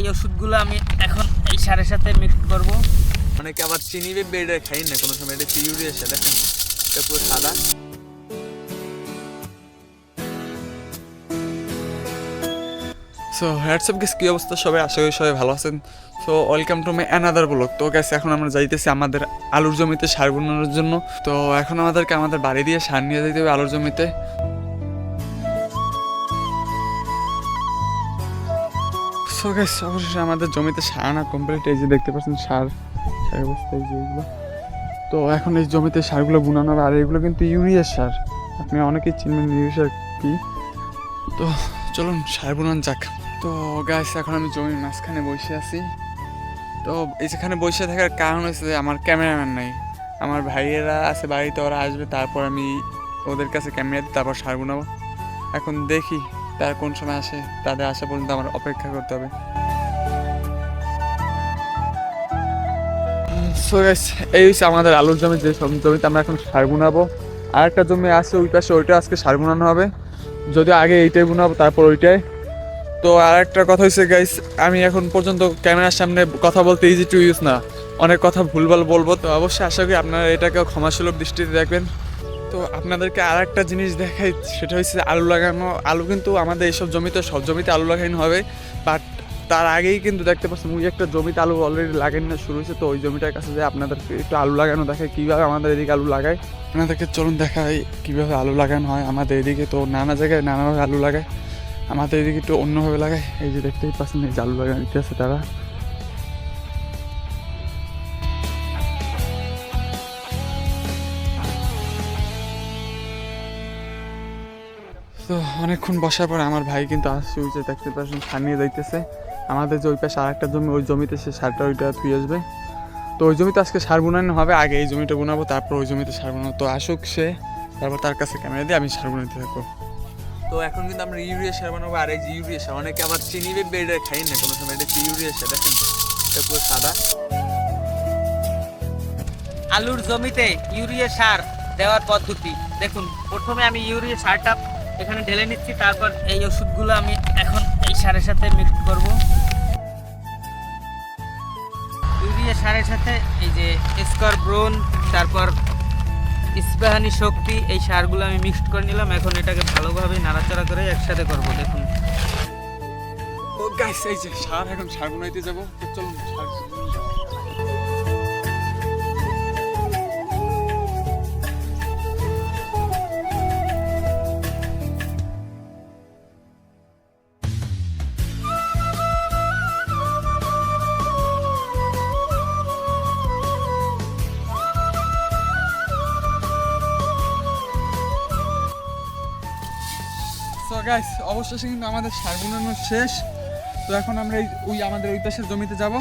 এই ওষুধগুলো আমি এখন এই সারের সাথে মিক্স করব। অনেকে আবার চিনি বেড়ে খাই না? কোনো সময় এটা চিউরি এসে দেখেন। এটা পুরো সাদা। সো হোয়াটসঅ্যাপ গেস কী অবস্থা? সবাই আশা করি সবাই ভালো আছেন। So welcome to my another blog তো গ্যাস এখন আমরা যাইতেছি আমাদের আলুর জমিতে সার বোনানোর জন্য। তো, এখন আমাদেরকে আমাদের বাড়ি দিয়ে সার নিয়ে যেতে হবে আলুর জমিতে। সো অবশেষে আমাদের জমিতে সার আনা কমপ্লিট এই যে দেখতে পাচ্ছেন সার সার অবস্থা এই যে তো এখন এই জমিতে সারগুলো বুনানো আর এগুলো কিন্তু ইউরিয়া সার। আপনি অনেকেই চিনবেন ইউরিয়া সার কি। তো চলুন, সার বুনান যাক। তো গাছ এখন আমি জমির মাঝখানে বসে আছি। তো এই যেখানে বসে থাকার কারণ হচ্ছে যে আমার ক্যামেরাম্যান নাই। আমার ভাইয়েরা আছে বাড়িতে, ওরা আসবে, তারপর আমি ওদের কাছে ক্যামেরা দিই তারপর সার বুনাবো। এখন দেখি তার কোন সময় আসে, তাদের আসা পর্যন্ত আমার অপেক্ষা করতে হবে। সো গাইস এই হচ্ছে আমাদের আলুর জমি, যে জমিতে আমরা এখন সার বুনাবো। আর একটা জমি আছে ওই পাশে, ওইটা আজকে সার বুনানো হবে। যদিও আগে এইটাই বুনাবো, তারপর ওইটাই। তো আর একটা কথা হচ্ছে গাইস আমি এখন পর্যন্ত ক্যামেরার সামনে কথা বলতে ইজি টু ইউজ না। অনেক কথা ভুলভাল বলব, তো অবশ্যই আশা করি আপনারা এটাকেও ক্ষমাসুলভ দৃষ্টিতে দেখবেন। তো আপনাদেরকে আর একটা জিনিস দেখাই, সেটা হচ্ছে আলু লাগানো। আলু কিন্তু আমাদের এইসব জমিতে, সব জমিতে আলু লাগানো হবে। বাট তার আগেই কিন্তু দেখতে পাচ্ছেন, ওই একটা জমিতে আলু অলরেডি লাগানো শুরু হয়েছে। তো ওই জমিটার কাছে যে আপনাদেরকে একটু আলু লাগানো দেখে কীভাবে আমাদের এদিকে আলু লাগায়। আপনাদেরকে চলুন দেখাই কীভাবে আলু লাগানো হয়। আমাদের এদিকে তো নানা জায়গায় নানাভাবে আলু লাগায়। আমাদের এদিকে একটু অন্যভাবে লাগায়। এই যে দেখতেই পাচ্ছেন, এই যে আলু লাগানো আছে তারা। তো অনেকক্ষণ বসার পর আমার ভাই কিন্তু আসছে ওই যে দেখতে পাচ্ছেন সার নিয়ে যাইতেছে। আমাদের যে ওই পাশে আর একটা জমি ওই জমিতে সে সারটা ওইটা তুই আসবে। তো ওই জমিতে আজকে সার বোনানো হবে আগে এই জমিটা বোনাবো তারপর ওই জমিতে সার বোনাবো। তো আসুক সে তারপর তার কাছে ক্যামেরা দিয়ে আমি সার বোনাতে থাকব। তো এখন কিন্তু আমরা ইউরিয়া সার বানাবো আর এই যে ইউরিয়া সার অনেকে আবার চিনি বেড়ে খাই না কোনো সময়। এটা হচ্ছে ইউরিয়া সার? দেখেন এটা পুরো সাদা। আলুর জমিতে ইউরিয়া সার দেওয়ার পদ্ধতি। দেখুন প্রথমে আমি ইউরিয়া সারটা এখানে ঢেলে নিচ্ছি, তারপর এই ওষুধগুলো আমি এখন এই সারের সাথে মিক্স করব। ইউরিয়া সারের সাথে এই যে স্কর ব্রোন তারপর ইস্পাহানি শক্তি, এই সারগুলো আমি মিক্সড করে নিলাম। এখন এটাকে ভালোভাবে নাড়াচাড়া করে একসাথে করব, দেখুন। ও গাইস এই যে সার, এখন সার বানাইতে যাব। চলুন, সার গাইস অবশেষে কিন্তু আমাদের সার বুনানো শেষ। তো এখন আমরা ওই আমাদের ওই পাশের জমিতে যাব।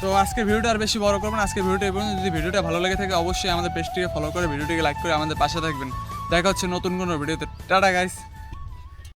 তো আজকের ভিডিওটা আর বেশি বড় করবেন আজকের ভিডিওটা এবং যদি ভিডিওটা ভালো লাগে থাকে, অবশ্যই আমাদের পেজটিকে ফলো করে ভিডিওটিকে লাইক করে আমাদের পাশে থাকবেন। দেখা হচ্ছে নতুন কোনো ভিডিওতে। Tata guys